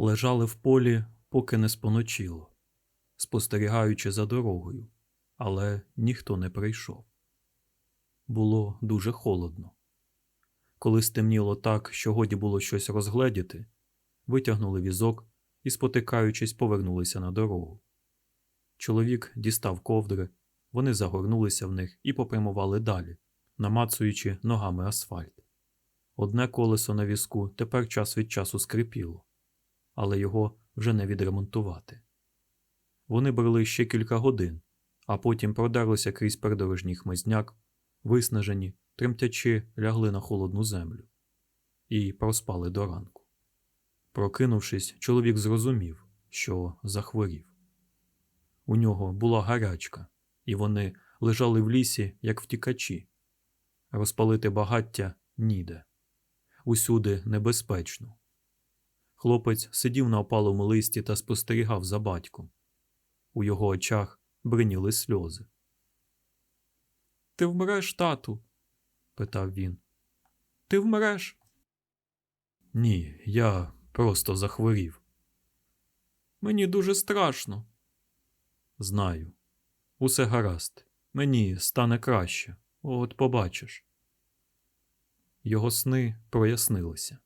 лежали в полі, поки не споночило, спостерігаючи за дорогою, але ніхто не прийшов. Було дуже холодно. Коли стемніло так, що годі було щось розгледіти, витягнули візок і, спотикаючись, повернулися на дорогу. Чоловік дістав ковдри, вони загорнулися в них і попрямували далі, намацуючи ногами асфальт. Одне колесо на візку тепер час від часу скрипіло, але його вже не відремонтувати. Вони брели ще кілька годин, а потім продерлися крізь придорожній хмизняк, виснажені, тремтячи, лягли на холодну землю і проспали до ранку. Прокинувшись, чоловік зрозумів, що захворів. У нього була гарячка, і вони лежали в лісі, як втікачі. Розпалити багаття ніде. Усюди небезпечно. Хлопець сидів на опалому листі та спостерігав за батьком. У його очах бриніли сльози. Ти вмреш, тату? питав він. Ти вмреш? Ні, я просто захворів. Мені дуже страшно. Знаю. Усе гаразд. Мені стане краще. От побачиш. Його сни прояснилися.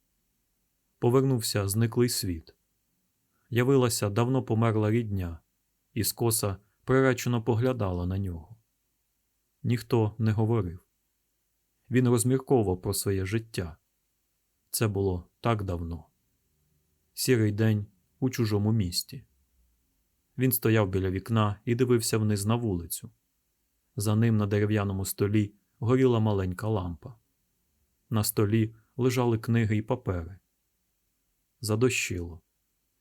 Повернувся зниклий світ. Явилася давно померла рідня, і скоса приречено поглядала на нього. Ніхто не говорив. Він розмірковував про своє життя. Це було так давно. Сірий день у чужому місті. Він стояв біля вікна і дивився вниз на вулицю. За ним на дерев'яному столі горіла маленька лампа. На столі лежали книги і папери. Задощило,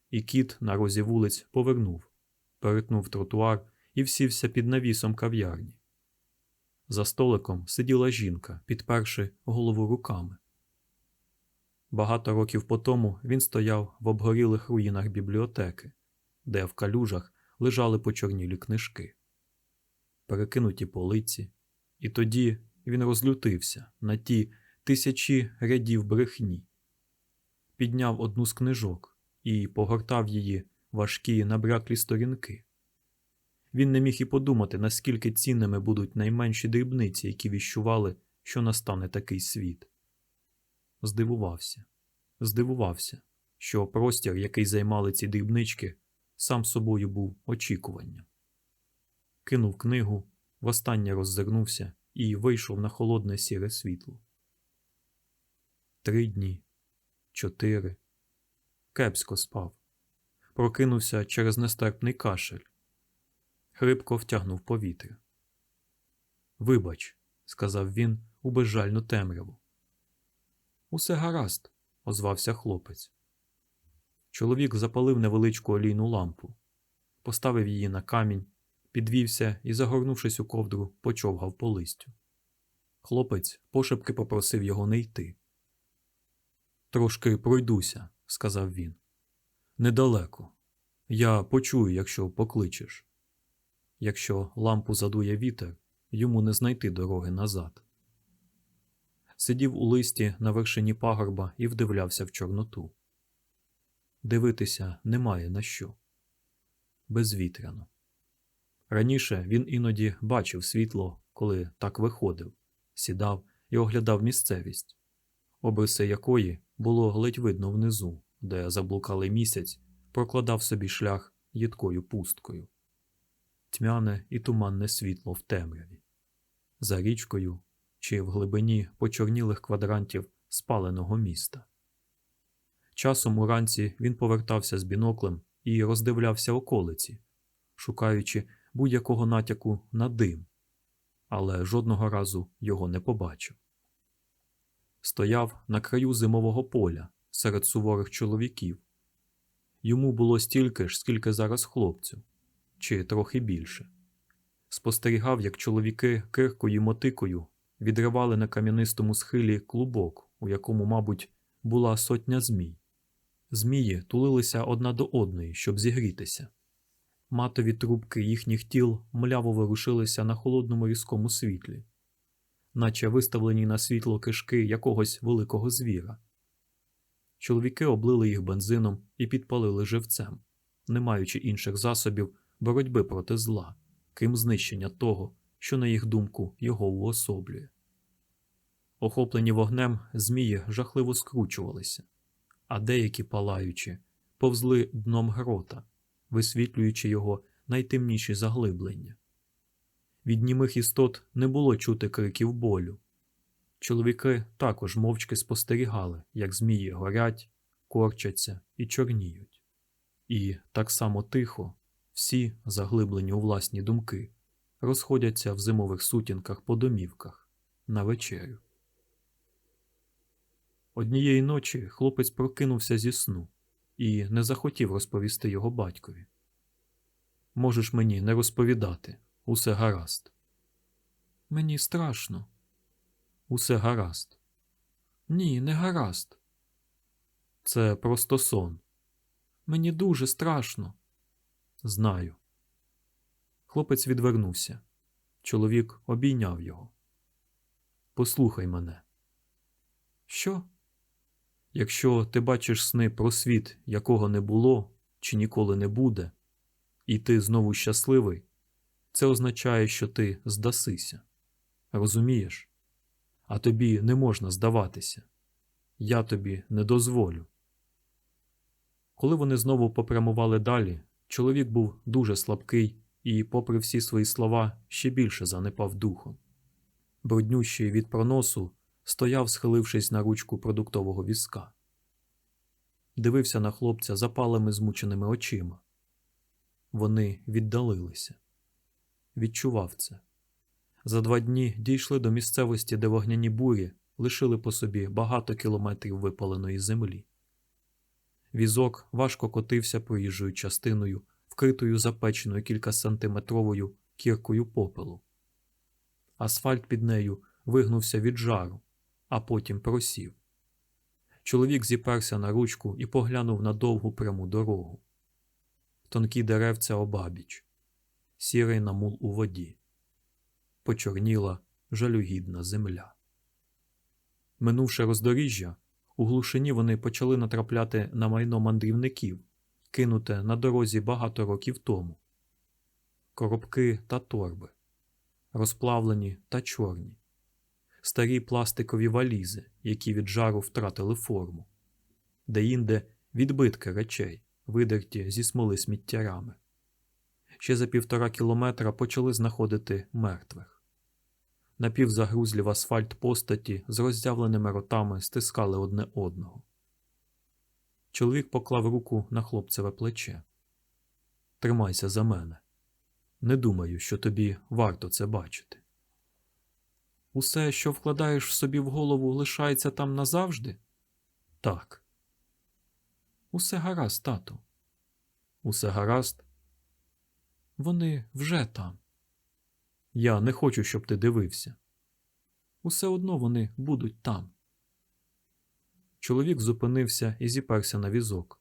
і кіт на розі вулиць повернув, перетнув тротуар і всівся під навісом кав'ярні. За столиком сиділа жінка, підперши голову руками. Багато років по тому він стояв в обгорілих руїнах бібліотеки, де в калюжах лежали почорнілі книжки, перекинуті полиці, і тоді він розлютився на ті тисячі рядів брехні, підняв одну з книжок і погортав її важкі набраклі сторінки. Він не міг і подумати, наскільки цінними будуть найменші дрібниці, які віщували, що настане такий світ. Здивувався, здивувався, що простір, який займали ці дрібнички, сам собою був очікуванням. Кинув книгу, востаннє роззирнувся і вийшов на холодне сіре світло. Три дні, чотири. Кепсько спав. Прокинувся через нестерпний кашель. Хрипко втягнув повітря. Вибач, сказав він у безжальну темряву. Усе гаразд, озвався хлопець. Чоловік запалив невеличку олійну лампу, поставив її на камінь, підвівся і, загорнувшись у ковдру, почовгав по листю. Хлопець пошепки попросив його не йти. Трошки пройдуся, сказав він. Недалеко. Я почую, якщо покличеш. Якщо лампу задує вітер, йому не знайти дороги назад. Сидів у листі на вершині пагорба і вдивлявся в Чорноту. Дивитися немає на що. Безвітряно. Раніше він іноді бачив світло, коли так виходив, сідав і оглядав місцевість, обриси якої було ледь видно внизу, де заблукалий місяць прокладав собі шлях їдкою пусткою. Тьмяне і туманне світло в темряві. За річкою чи в глибині почорнілих квадрантів спаленого міста. Часом уранці він повертався з біноклем і роздивлявся околиці, шукаючи будь-якого натяку на дим, але жодного разу його не побачив. Стояв на краю зимового поля серед суворих чоловіків. Йому було стільки ж, скільки зараз хлопцю, чи трохи більше. Спостерігав, як чоловіки киркою мотикою відривали на кам'янистому схилі клубок, у якому, мабуть, була сотня змій. Змії тулилися одна до одної, щоб зігрітися. Матові трубки їхніх тіл мляво ворушилися на холодному різкому світлі, наче виставлені на світло кишки якогось великого звіра. Чоловіки облили їх бензином і підпалили живцем, не маючи інших засобів боротьби проти зла, крім знищення того, що, на їх думку, його уособлює. Охоплені вогнем, змії жахливо скручувалися, а деякі, палаючи, повзли дном грота, висвітлюючи його найтемніші заглиблення. Від німих істот не було чути криків болю. Чоловіки також мовчки спостерігали, як змії горять, корчаться і чорніють. І так само тихо всі, заглиблені у власні думки, розходяться в зимових сутінках по домівках на вечерю. Однієї ночі хлопець прокинувся зі сну і не захотів розповісти його батькові. Можеш мені не розповідати, усе гаразд. Мені страшно. Усе гаразд. Ні, не гаразд. Це просто сон. Мені дуже страшно. Знаю. Хлопець відвернувся. Чоловік обійняв його. Послухай мене. Що? Якщо ти бачиш сни про світ, якого не було чи ніколи не буде, і ти знову щасливий, це означає, що ти здасися. Розумієш? А тобі не можна здаватися. Я тобі не дозволю. Коли вони знову попрямували далі, чоловік був дуже слабкий і, попри всі свої слова, ще більше занепав духом. Бруднющий від проносу стояв, схилившись на ручку продуктового візка. Дивився на хлопця запалими змученими очима. Вони віддалилися. Відчував це. За два дні дійшли до місцевості, де вогняні бурі лишили по собі багато кілометрів випаленої землі. Візок важко котився проїжджою частиною, вкритою запеченою кількасантиметровою кіркою попелу. Асфальт під нею вигнувся від жару, а потім просів. Чоловік зіперся на ручку і поглянув на довгу пряму дорогу. Тонкі деревця обабіч, сірий намул у воді, почорніла жалюгідна земля. Минувши роздоріжжя, у глушині вони почали натрапляти на майно мандрівників, кинуте на дорозі багато років тому. Коробки та торби, розплавлені та чорні, старі пластикові валізи, які від жару втратили форму, деінде відбитки речей, видерті зі смоли сміттярами. Ще за півтора кілометра почали знаходити мертвих. Напівзагрузлі в асфальт постаті з роззявленими ротами стискали одне одного. Чоловік поклав руку на хлопцеве плече. Тримайся за мене. Не думаю, що тобі варто це бачити. Усе, що вкладаєш собі в голову, лишається там назавжди? Так. Усе гаразд, тату. Усе гаразд. Вони вже там. Я не хочу, щоб ти дивився. Усе одно вони будуть там. Чоловік зупинився і зіперся на візок.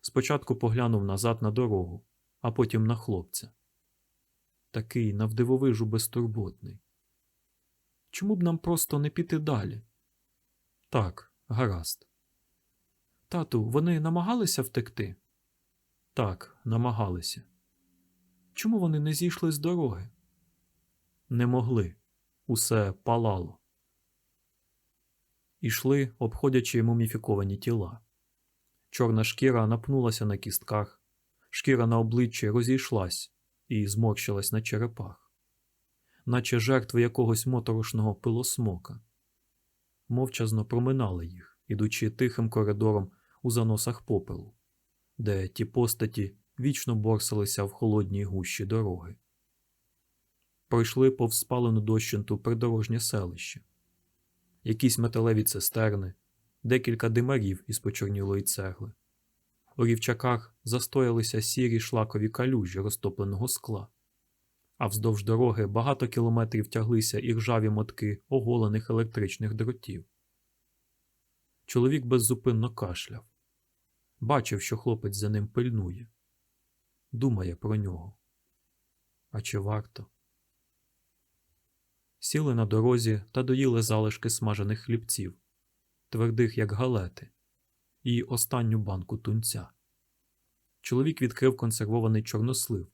Спочатку поглянув назад на дорогу, а потім на хлопця. Такий навдивовижу безтурботний. Чому б нам просто не піти далі? Так, гаразд. Тату, вони намагалися втекти? Так, намагалися. Чому вони не зійшли з дороги? Не могли. Усе палало. Ішли, обходячи муміфіковані тіла. Чорна шкіра напнулася на кістках, шкіра на обличчі розійшлась і зморщилась на черепах, наче жертви якогось моторошного пилосмока. Мовчазно проминали їх, ідучи тихим коридором у заносах попелу, де ті постаті вічно борсалися в холодній гущі дороги. Пройшли повз спалену дощенту придорожнє селище, якісь металеві цистерни, декілька димарів із почорнілої цегли. У рівчаках застоялися сірі шлакові калюжі розтопленого скла, а вздовж дороги багато кілометрів тяглися і ржаві мотки оголених електричних дротів. Чоловік беззупинно кашляв, бачив, що хлопець за ним пильнує, думає про нього. А чи варто? сіли на дорозі та доїли залишки смажених хлібців, твердих, як галети, і останню банку тунця. Чоловік відкрив консервований чорнослив,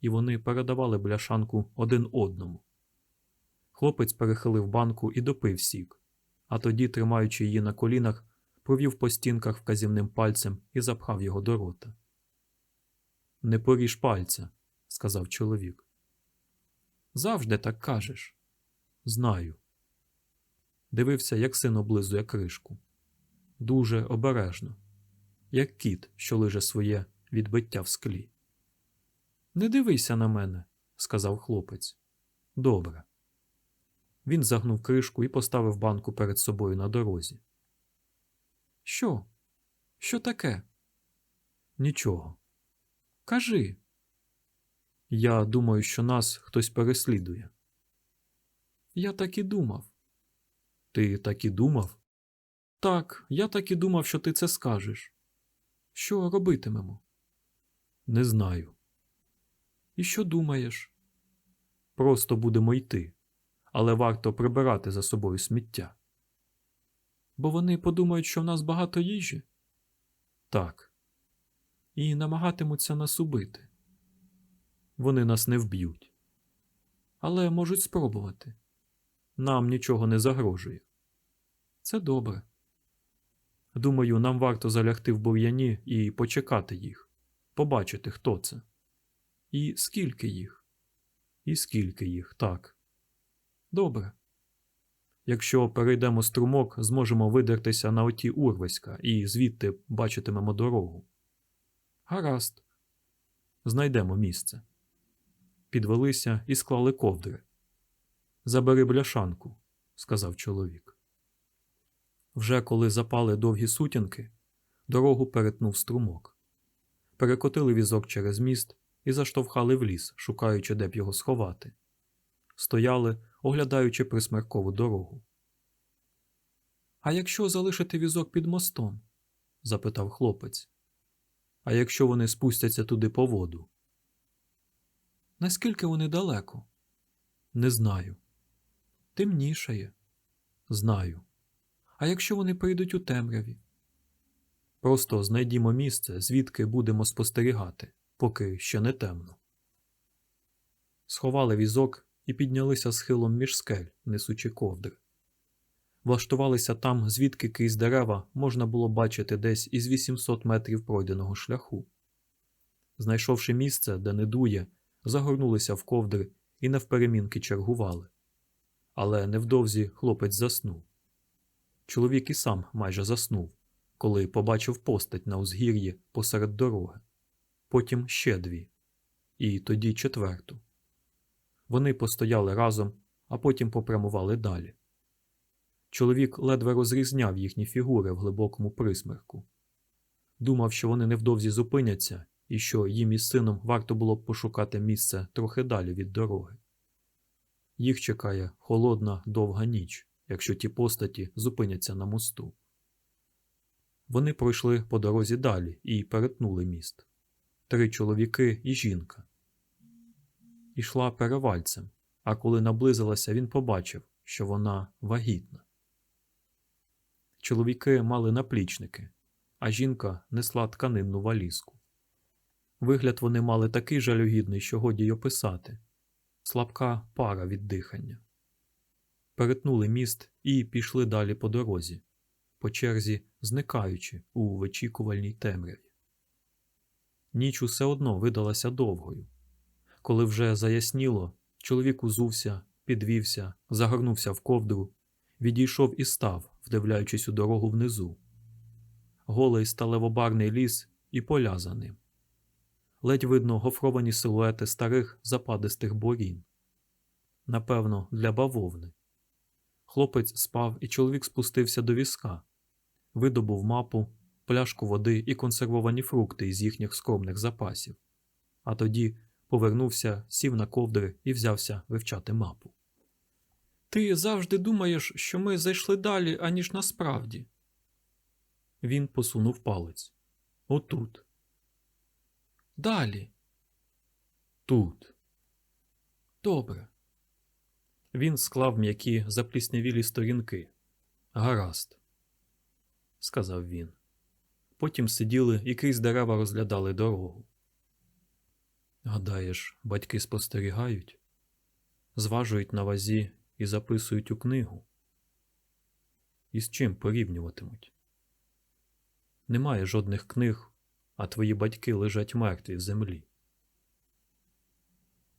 і вони передавали бляшанку один одному. Хлопець перехилив банку і допив сік, а тоді, тримаючи її на колінах, провів по стінках вказівним пальцем і запхав його до рота. Не поріж пальця, сказав чоловік. Завжди так кажеш. Знаю. Дивився, як син облизує кришку. Дуже обережно, як кіт, що лиже своє відбиття в склі. Не дивися на мене, сказав хлопець. Добре. Він загнув кришку і поставив банку перед собою на дорозі. Що? Що таке? Нічого. Кажи. Я думаю, що нас хтось переслідує. Я так і думав. Ти так і думав? Так, я так і думав, що ти це скажеш. Що робитимемо? Не знаю. І що думаєш? Просто будемо йти, але варто прибирати за собою сміття. Бо вони подумають, що в нас багато їжі? Так. І намагатимуться нас убити. Вони нас не вб'ють. Але можуть спробувати. Нам нічого не загрожує. Це добре. Думаю, нам варто залягти в бур'яні і почекати їх, побачити, хто це. І скільки їх? І скільки їх, так. Добре. Якщо перейдемо струмок, зможемо видертися на оті урвиська і звідти бачитимемо дорогу. Гаразд. Знайдемо місце. Підвелися і склали ковдри. Забери бляшанку, сказав чоловік. Вже коли запали довгі сутінки, дорогу перетнув струмок. Перекотили візок через міст і заштовхали в ліс, шукаючи, де б його сховати. Стояли, оглядаючи присмеркову дорогу. А якщо залишити візок під мостом? запитав хлопець. А якщо вони спустяться туди по воду? Наскільки вони далеко? Не знаю. Темнішає. Знаю. А якщо вони прийдуть у темряві? Просто знайдімо місце, звідки будемо спостерігати, поки ще не темно. Сховали візок і піднялися схилом між скель, несучи ковдри. Влаштувалися там, звідки крізь дерева можна було бачити десь із 800 метрів пройденого шляху. Знайшовши місце, де не дує, загорнулися в ковдри і навперемінки чергували. Але невдовзі хлопець заснув. Чоловік і сам майже заснув, коли побачив постать на узгір'ї посеред дороги, потім ще дві, і тоді четверту. Вони постояли разом, а потім попрямували далі. Чоловік ледве розрізняв їхні фігури в глибокому присмерку. Думав, що вони невдовзі зупиняться і що їм із сином варто було б пошукати місце трохи далі від дороги. Їх чекає холодна довга ніч, якщо ті постаті зупиняться на мосту. Вони пройшли по дорозі далі і перетнули міст три чоловіки і жінка. Ішла перевальцем, а коли наблизилася, він побачив, що вона вагітна. Чоловіки мали наплічники, а жінка несла тканинну валізку. Вигляд вони мали такий жалюгідний, що годі й описати слабка пара від дихання. Перетнули міст і пішли далі по дорозі, по черзі зникаючи у вичікувальній темряві. Ніч усе одно видалася довгою. Коли вже заясніло, чоловік узувся, підвівся, загорнувся в ковдру, відійшов і став, вдивляючись у дорогу внизу. Голий сталевобарний ліс і поля за ним. Ледь видно гофровані силуети старих западистих борін. Напевно, для бавовни. Хлопець спав, і чоловік спустився до візка, видобув мапу, пляшку води і консервовані фрукти із їхніх скромних запасів, а тоді повернувся, сів на ковдри і взявся вивчати мапу. Ти завжди думаєш, що ми зайшли далі, аніж насправді. Він посунув палець. Отут. Далі. Тут. Добре. Він склав м'які запліснявілі сторінки. Гаразд, сказав він. потім сиділи і крізь дерева розглядали дорогу. Гадаєш, батьки спостерігають, зважують на вазі і записують у книгу. І з чим порівнюватимуть? Немає жодних книг, а твої батьки лежать мертві в землі.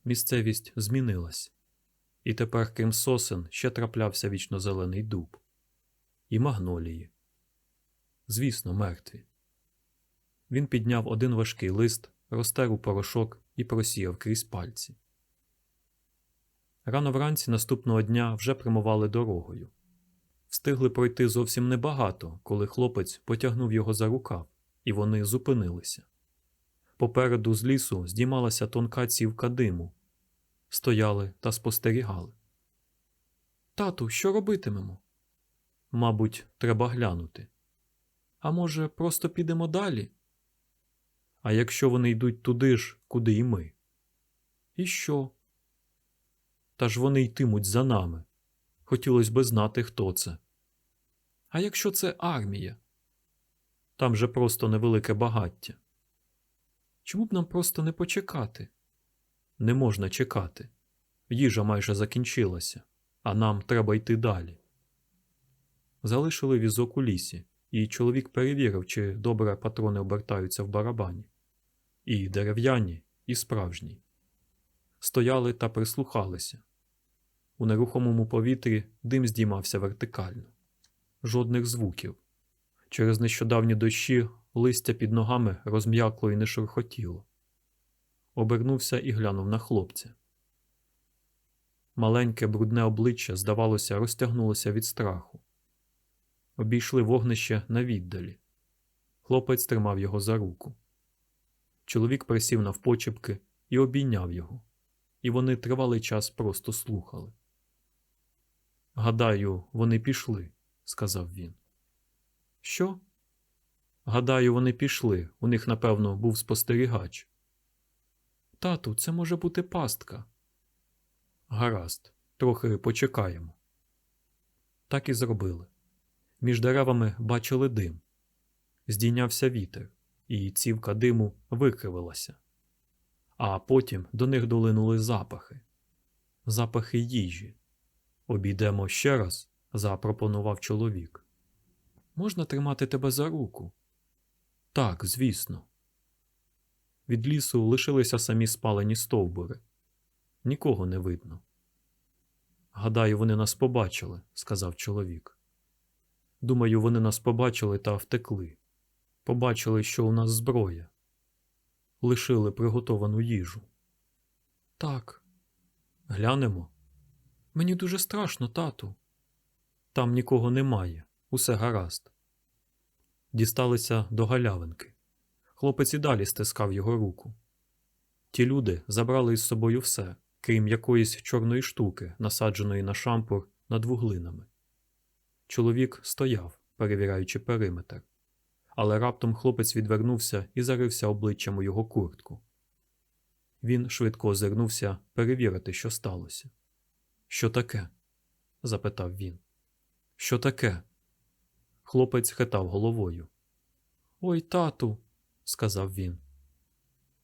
Місцевість змінилась, і тепер, крім сосен, ще траплявся вічнозелений дуб і магнолії. Звісно, мертві. Він підняв один важкий лист, розтер у порошок і просіяв крізь пальці. Рано вранці наступного дня вже прямували дорогою. Встигли пройти зовсім небагато, коли хлопець потягнув його за рукав, і вони зупинилися. Попереду з лісу здіймалася тонка цівка диму. Стояли та спостерігали. Тату, що робитимемо? Мабуть, треба глянути. А може, просто підемо далі? А якщо вони йдуть туди ж, куди і ми? І що? Та ж вони йтимуть за нами. Хотілося би знати, хто це. А якщо це армія? Там же просто невелике багаття. Чому б нам просто не почекати? Не можна чекати. Їжа майже закінчилася, а нам треба йти далі. Залишили візок у лісі, і чоловік перевірив, чи добре патрони обертаються в барабані. І дерев'яні, і справжні. Стояли та прислухалися. У нерухомому повітрі дим здіймався вертикально. Жодних звуків. Через нещодавні дощі листя під ногами розм'якло і не шурхотіло. Обернувся і глянув на хлопця. Маленьке брудне обличчя, здавалося, розтягнулося від страху. Обійшли вогнище на віддалі. Хлопець тримав його за руку. Чоловік присів навпочепки і обійняв його, і вони тривалий час просто слухали. Гадаю, вони пішли, сказав він. Що? Гадаю, вони пішли. У них, напевно, був спостерігач. Тату, це може бути пастка. Гаразд, трохи почекаємо. Так і зробили. Між деревами бачили дим. Здійнявся вітер, і цівка диму викривилася. А потім до них долинули запахи. Запахи їжі. Обійдемо ще раз, запропонував чоловік. Можна тримати тебе за руку? Так, звісно. Від лісу лишилися самі спалені стовбури. Нікого не видно. Гадаю, вони нас побачили, сказав чоловік. Думаю, вони нас побачили та втекли. Побачили, що у нас зброя. Лишили приготовану їжу. Так, глянемо. Мені дуже страшно, тату. Там нікого немає, усе гаразд. Дісталися до галявинки. Хлопець і далі стискав його руку. Ті люди забрали із собою все, крім якоїсь чорної штуки, насадженої на шампур над вуглинами. Чоловік стояв, перевіряючи периметр, але раптом хлопець відвернувся і зарився обличчям у його куртку. Він швидко озирнувся перевірити, що сталося. Що таке? запитав він. Що таке? Хлопець хитав головою. Ой, тату, сказав він.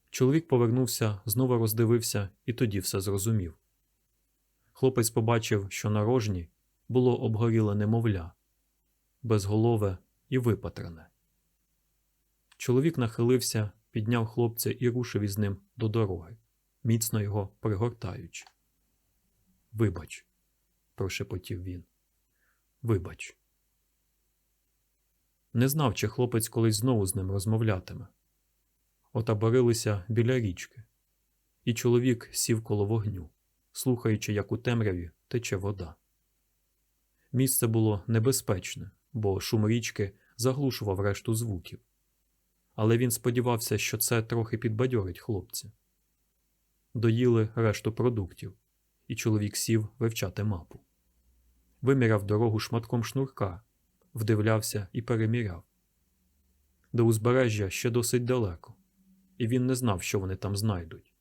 Чоловік повернувся, знову роздивився і тоді все зрозумів. Хлопець побачив, що на рожні було обгоріле немовля, безголове і випатрене. Чоловік нахилився, підняв хлопця і рушив із ним до дороги, міцно його пригортаючи. Вибач, прошепотів він. Вибач. Не знав, чи хлопець колись знову з ним розмовлятиме. Отаборилися біля річки, і чоловік сів коло вогню, слухаючи, як у темряві тече вода. Місце було небезпечне, бо шум річки заглушував решту звуків. Але він сподівався, що це трохи підбадьорить хлопця. Доїли решту продуктів, і чоловік сів вивчати мапу. Виміряв дорогу шматком шнурка, вдивлявся і переміряв. До узбережжя ще досить далеко, і він не знав, що вони там знайдуть.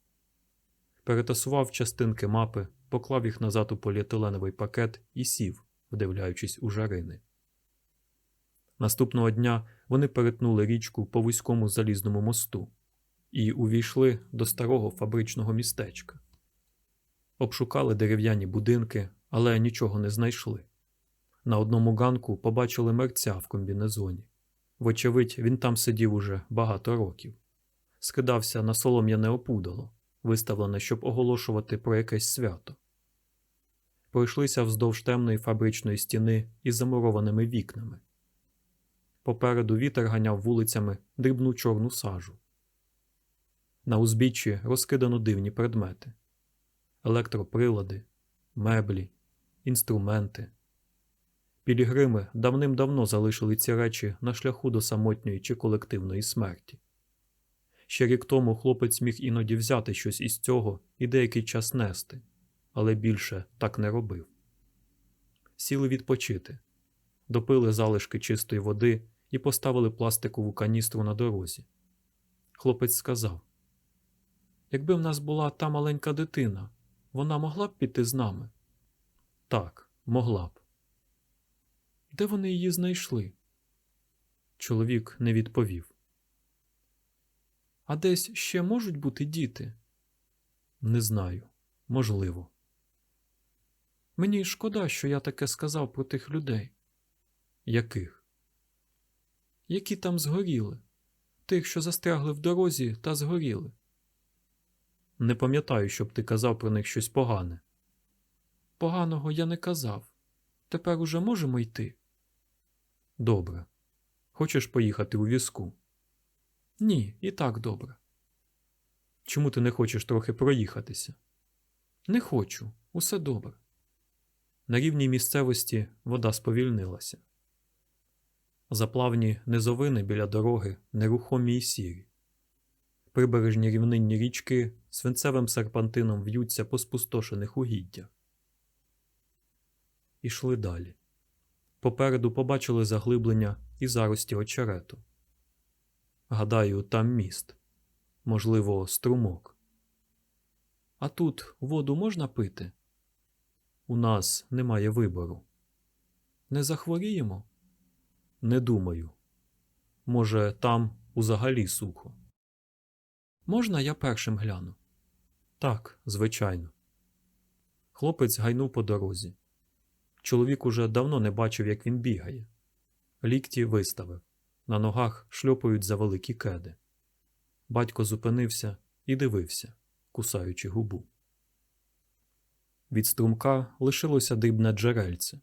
Перетасував частинки мапи, поклав їх назад у поліетиленовий пакет і сів, вдивляючись у жарини. Наступного дня вони перетнули річку по вузькому залізному мосту і увійшли до старого фабричного містечка. Обшукали дерев'яні будинки, але нічого не знайшли. На одному ганку побачили мерця в комбінезоні. Вочевидь, він там сидів уже багато років. Скидався на солом'яне опудало, виставлене, щоб оголошувати про якесь свято. Пройшлися вздовж темної фабричної стіни із замурованими вікнами. Попереду вітер ганяв вулицями дрібну чорну сажу. На узбіччі розкидано дивні предмети: електроприлади, меблі, інструменти. Пілігрими давним-давно залишили ці речі на шляху до самотньої чи колективної смерті. Ще рік тому хлопець міг іноді взяти щось із цього і деякий час нести, але більше так не робив. Сіли відпочити, допили залишки чистої води і поставили пластикову каністру на дорозі. Хлопець сказав: Якби в нас була та маленька дитина, вона могла б піти з нами? Так, могла б. Де вони її знайшли? Чоловік не відповів. А десь ще можуть бути діти? Не знаю. Можливо. Мені шкода, що я таке сказав про тих людей. Яких? Які там згоріли? Тих, що застрягли в дорозі та згоріли. Не пам'ятаю, щоб ти казав про них щось погане. Поганого я не казав. Тепер уже можемо йти. Добре. Хочеш поїхати у візку? Ні, і так добре. Чому ти не хочеш трохи проїхатися? Не хочу, усе добре. На рівній місцевості вода сповільнилася. Заплавні низовини біля дороги нерухомі й сірі. Прибережні рівнинні річки свинцевим серпантином в'ються по спустошених угіддях. Ішли далі. Попереду побачили заглиблення і зарості очерету. Гадаю, там міст, можливо, струмок. А тут воду можна пити? У нас немає вибору. Не захворіємо? Не думаю. Може, там узагалі сухо. Можна я першим гляну? Так, звичайно. Хлопець гайнув по дорозі. Чоловік уже давно не бачив, як він бігає. Лікті виставив. На ногах шльопають за великі кеди. Батько зупинився і дивився, кусаючи губу. Від струмка лишилося дрібне джерельце.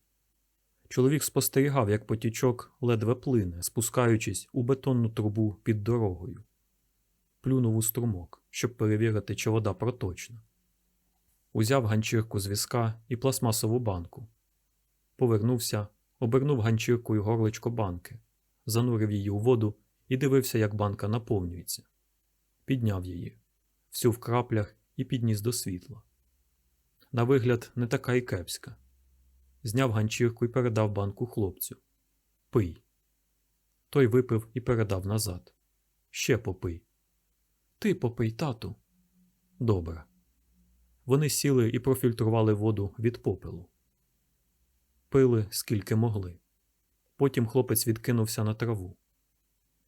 Чоловік спостерігав, як потічок ледве плине, спускаючись у бетонну трубу під дорогою. Плюнув у струмок, щоб перевірити, чи вода проточна. Узяв ганчірку з візка і пластмасову банку. Повернувся, обернув ганчіркою горличко банки, занурив її у воду і дивився, як банка наповнюється. Підняв її, всю в краплях і підніс до світла. На вигляд, не така й кепська. Зняв ганчірку і передав банку хлопцю. Пий. Той випив і передав назад. Ще попий. Ти попий, тату. Добре. Вони сіли і профільтрували воду від попелу. Пили скільки могли. Потім хлопець відкинувся на траву.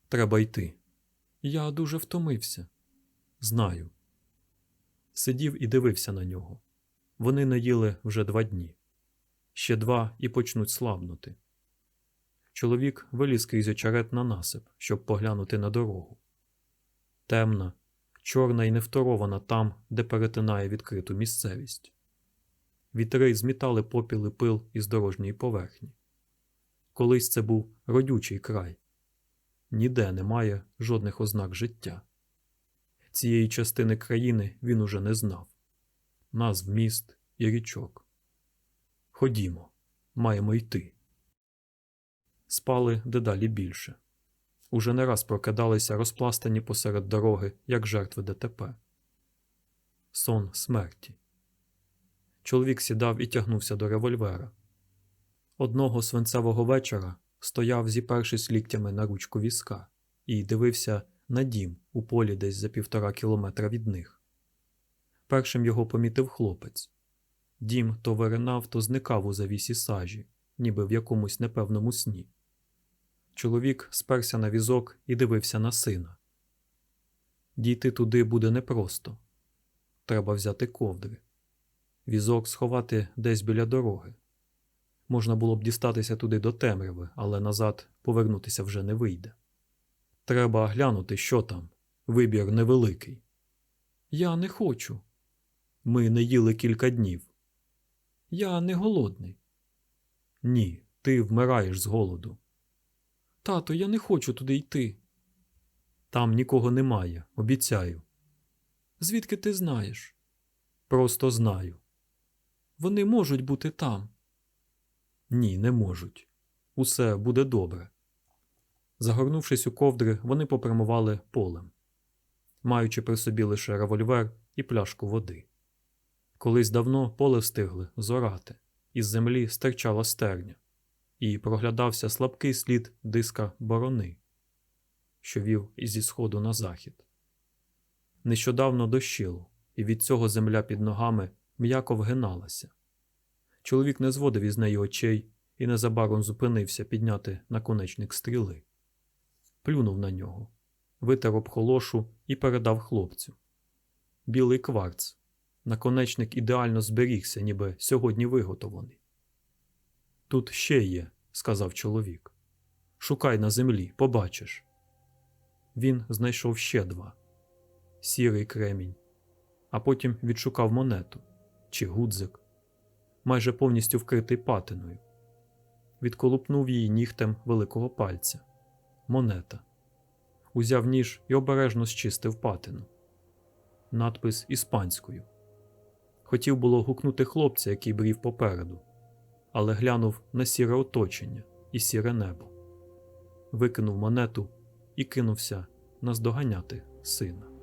Треба йти. Я дуже втомився. Знаю. Сидів і дивився на нього. Вони не їли вже два дні. Ще два і почнуть слабнути. Чоловік виліз крізь очерет на насип, щоб поглянути на дорогу. Темна, чорна і невторована там, де перетинає відкриту місцевість. Вітри змітали попіл і пил із дорожньої поверхні. Колись це був родючий край. Ніде немає жодних ознак життя. Цієї частини країни він уже не знав назв міст і річок. Ходімо, маємо йти. Спали дедалі більше. Уже не раз прокидалися розпластані посеред дороги, як жертви ДТП. Сон смерті. Чоловік сідав і тягнувся до револьвера. Одного свинцевого вечора стояв, зіпершись ліктями на ручку візка, і дивився на дім у полі десь за півтора кілометра від них. Першим його помітив хлопець. Дім то виринав, то зникав у завісі сажі, ніби в якомусь непевному сні. Чоловік сперся на візок і дивився на сина. Дійти туди буде непросто. Треба взяти ковдри. Візок сховати десь біля дороги. Можна було б дістатися туди до темряви, але назад повернутися вже не вийде. Треба глянути, що там. Вибір невеликий. Я не хочу. Ми не їли кілька днів. Я не голодний. Ні, ти вмираєш з голоду. Тато, я не хочу туди йти. Там нікого немає, обіцяю. Звідки ти знаєш? Просто знаю. Вони можуть бути там. Ні, не можуть. Усе буде добре. Загорнувшись у ковдри, вони попрямували полем, маючи при собі лише револьвер і пляшку води. Колись давно поле встигли зорати, із землі стирчала стерня, і проглядався слабкий слід диска борони, що вів зі сходу на захід. Нещодавно дощило, і від цього земля під ногами м'яко вгиналася. Чоловік не зводив із неї очей і незабаром зупинився підняти наконечник стріли. Плюнув на нього, витер об холошу і передав хлопцю. Білий кварц. Наконечник ідеально зберігся, ніби сьогодні виготовлений. Тут ще є, сказав чоловік. Шукай на землі, побачиш. Він знайшов ще два сірий кремінь, а потім відшукав монету чи гудзик, майже повністю вкритий патиною. Відколупнув її нігтем великого пальця. Монета. Узяв ніж і обережно зчистив патину. Надпис іспанською. Хотів було гукнути хлопця, який брів попереду, але глянув на сіре оточення і сіре небо. Викинув монету і кинувся наздоганяти сина.